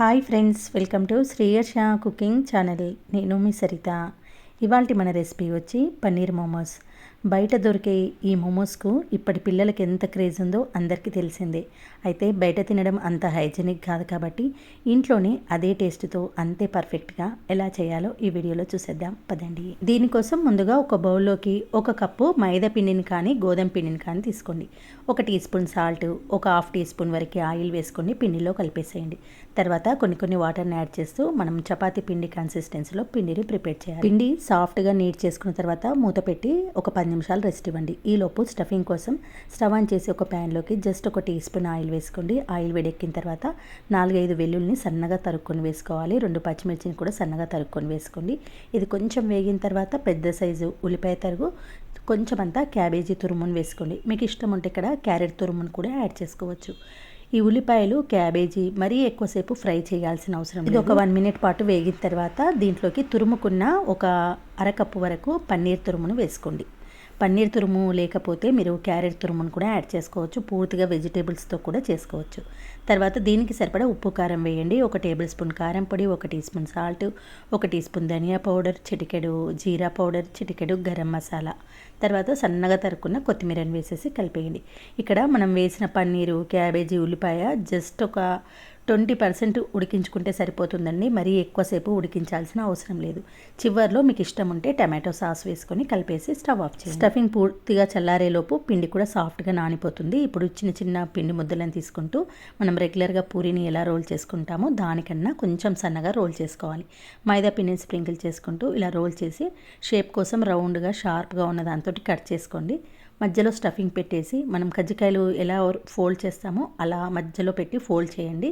Hi friends welcome to Sriharsha cooking channel నేను మీ సరిత. ఇవాళ మన రెసిపీ వచ్చి పన్నీర్ మోమోస్. బయట దొరికే ఈ మోమోస్కు ఇప్పటి పిల్లలకి ఎంత క్రేజ్ ఉందో అందరికీ తెలిసిందే. అయితే బయట తినడం అంత హైజెనిక్ కాదు కాబట్టి ఇంట్లోనే అదే టేస్ట్తో అంతే పర్ఫెక్ట్గా ఎలా చేయాలో ఈ వీడియోలో చూసేద్దాం. పదండి. దీనికోసం ముందుగా ఒక బౌల్లోకి ఒక కప్పు మైదా పిండిని కానీ గోధుమ పిండిని కానీ తీసుకోండి. ఒక టీ స్పూన్ సాల్ట్ ఒక హాఫ్ టీ స్పూన్ వరకు ఆయిల్ వేసుకొని పిండిలో కలిపేసేయండి. తర్వాత కొన్ని కొన్ని వాటర్ని యాడ్ చేస్తూ మనం చపాతీ పిండి కన్సిస్టెన్సీలో పిండిని ప్రిపేర్ చేయాలి. పిండి సాఫ్ట్గా నీట్ చేసుకున్న తర్వాత మూత పెట్టి ఒక పది నిమిషాలు రెస్ట్ ఇవ్వండి. ఈలోపు స్టఫింగ్ కోసం స్టవ్ ఆన్ చేసి ఒక ప్యాన్లోకి జస్ట్ ఒక టీ స్పూన్ ఆయిల్ వేసుకోండి. ఆయిల్ వేడెక్కిన తర్వాత నాలుగైదు వెల్లుల్ని సన్నగా తరుక్కొని వేసుకోవాలి. రెండు పచ్చిమిర్చిని కూడా సన్నగా తరుక్కొని వేసుకోండి. ఇది కొంచెం వేగిన తర్వాత పెద్ద సైజు ఉల్లిపాయ తరుగు కొంచెం అంతా క్యాబేజీ తురుమును వేసుకోండి. మీకు ఇష్టం ఉంటే ఇక్కడ క్యారెట్ తురుమును కూడా యాడ్ చేసుకోవచ్చు. ఈ ఉల్లిపాయలు క్యాబేజీ మరీ ఎక్కువసేపు ఫ్రై చేయాల్సిన అవసరం ఇది ఒక వన్ మినిట్ పాటు వేగిన తర్వాత దీంట్లోకి తురుముకున్న ఒక అరకప్పు వరకు పన్నీర్ తురుమును వేసుకోండి. పన్నీర్ తురుము లేకపోతే మీరు క్యారెట్ తురుమును కూడా యాడ్ చేసుకోవచ్చు. పూర్తిగా వెజిటేబుల్స్తో కూడా చేసుకోవచ్చు. తర్వాత దీనికి సరిపడా ఉప్పు కారం వేయండి. ఒక టేబుల్ స్పూన్ కారం పొడి ఒక టీ స్పూన్ సాల్ట్ ఒక టీ స్పూన్ ధనియా పౌడర్ చిటికెడు జీరా పౌడర్ చిటికెడు గరం మసాలా. తర్వాత సన్నగా తరుక్కున్న కొత్తిమీరని వేసేసి కలిపేయండి. ఇక్కడ మనం వేసిన పన్నీరు క్యాబేజీ ఉల్లిపాయ జస్ట్ ఒక ట్వంటీ పర్సెంట్ ఉడికించుకుంటే సరిపోతుందండి. మరీ ఎక్కువసేపు ఉడికించాల్సిన అవసరం లేదు. చివరిలో మీకు ఇష్టం ఉంటే టమాటో సాస్ వేసుకొని కలిపేసి స్టవ్ ఆఫ్ చేయండి. స్టఫింగ్ పూర్తిగా చల్లారేలోపు పిండి కూడా సాఫ్ట్గా నానిపోతుంది. ఇప్పుడు చిన్న చిన్న పిండి ముద్దలను తీసుకుంటూ మనం రెగ్యులర్గా పూరిని ఎలా రోల్ చేసుకుంటామో దానికన్నా కొంచెం సన్నగా రోల్ చేసుకోవాలి. మైదా పిండిని స్ప్రింకిల్ చేసుకుంటూ ఇలా రోల్ చేసి షేప్ కోసం రౌండ్గా షార్ప్గా ఉన్న దాంతో కట్ చేసుకోండి. మధ్యలో స్టఫింగ్ పెట్టేసి మనం కజ్జికాయలు ఎలా ఫోల్డ్ చేస్తామో అలా మధ్యలో పెట్టి ఫోల్డ్ చేయండి.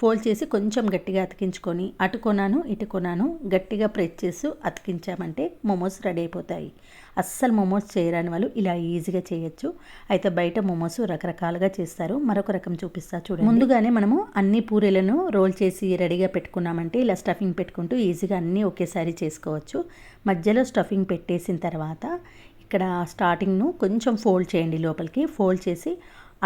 ఫోల్డ్ చేసి కొంచెం గట్టిగా అతికించుకొని అటు కొనాను ఇటు కొనాను గట్టిగా ప్రెస్ చేసి అతికించామంటే మోమోస్ రెడీ అయిపోతాయి. అస్సలు మోమోస్ చేయరాని వాళ్ళు ఇలా ఈజీగా చేయొచ్చు. అయితే బయట మోమోస్ రకరకాలుగా చేస్తారు. మరొక రకం చూపిస్తా చూడండి. ముందుగానే మనము అన్ని పూరీలను రోల్ చేసి రెడీగా పెట్టుకున్నామంటే ఇలా స్టఫింగ్ పెట్టుకుంటూ ఈజీగా అన్నీ ఒకేసారి చేసుకోవచ్చు. మధ్యలో స్టఫింగ్ పెట్టేసిన తర్వాత ఇక్కడ స్టార్టింగ్ను కొంచెం ఫోల్డ్ చేయండి లోపలికి. ఫోల్డ్ చేసి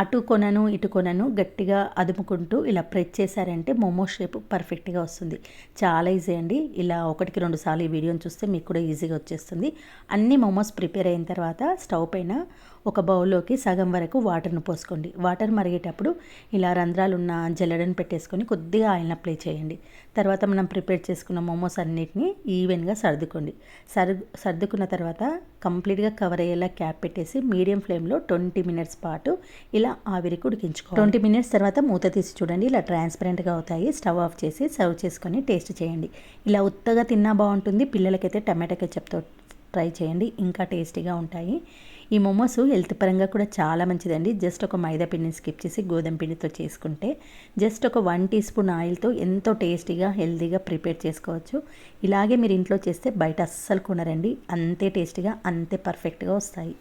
అటు కొనను ఇటు కొనను గట్టిగా అదుముకుంటూ ఇలా ప్రెస్ చేశారంటే మోమో షేప్ పర్ఫెక్ట్గా వస్తుంది. చాలా ఈజీ అండి. ఇలా ఒకటికి రెండు సార్లు ఈ వీడియోని చూస్తే మీకు కూడా ఈజీగా వచ్చేస్తుంది. అన్ని మోమోస్ ప్రిపేర్ అయిన తర్వాత స్టవ్ పైన ఒక బౌల్లోకి సగం వరకు వాటర్ను పోసుకోండి. వాటర్ మరిగేటప్పుడు ఇలా రంధ్రాలు ఉన్న పెట్టేసుకొని కొద్దిగా ఆయిల్ని అప్లై చేయండి. తర్వాత మనం ప్రిపేర్ చేసుకున్న మోమోస్ అన్నిటిని ఈవెన్గా సర్దుకోండి. సర్ సర్దుకున్న తర్వాత కంప్లీట్గా కవర్ అయ్యేలా క్యాప్ పెట్టేసి మీడియం ఫ్లేమ్లో ట్వంటీ మినిట్స్ పాటు ఇలా ఆవిరికి ఉడికించుకో ట్వంటీ మినిట్స్ తర్వాత మూత తీసి చూడండి. ఇలా ట్రాన్స్పరెంట్గా అవుతాయి. స్టవ్ ఆఫ్ చేసి సర్వ్ చేసుకొని టేస్ట్ చేయండి. ఇలా ఉత్తగా తిన్నా బాగుంటుంది. పిల్లలకైతే టమాటా కెచప్తో ట్రై చేయండి. ఇంకా టేస్టీగా ఉంటాయి. ఈ మోమోస్ హెల్త్ పరంగా కూడా చాలా మంచిదండి. జస్ట్ ఒక మైదా పిండిని స్కిప్ చేసి గోధుమ పిండితో చేసుకుంటే జస్ట్ ఒక వన్ టీ స్పూన్ ఆయిల్తో ఎంతో టేస్టీగా హెల్తీగా ప్రిపేర్ చేసుకోవచ్చు. ఇలాగే మీరు ఇంట్లో చేస్తే బయట అస్సలు కొనరండి. అంతే టేస్టీగా అంతే పర్ఫెక్ట్గా వస్తాయి.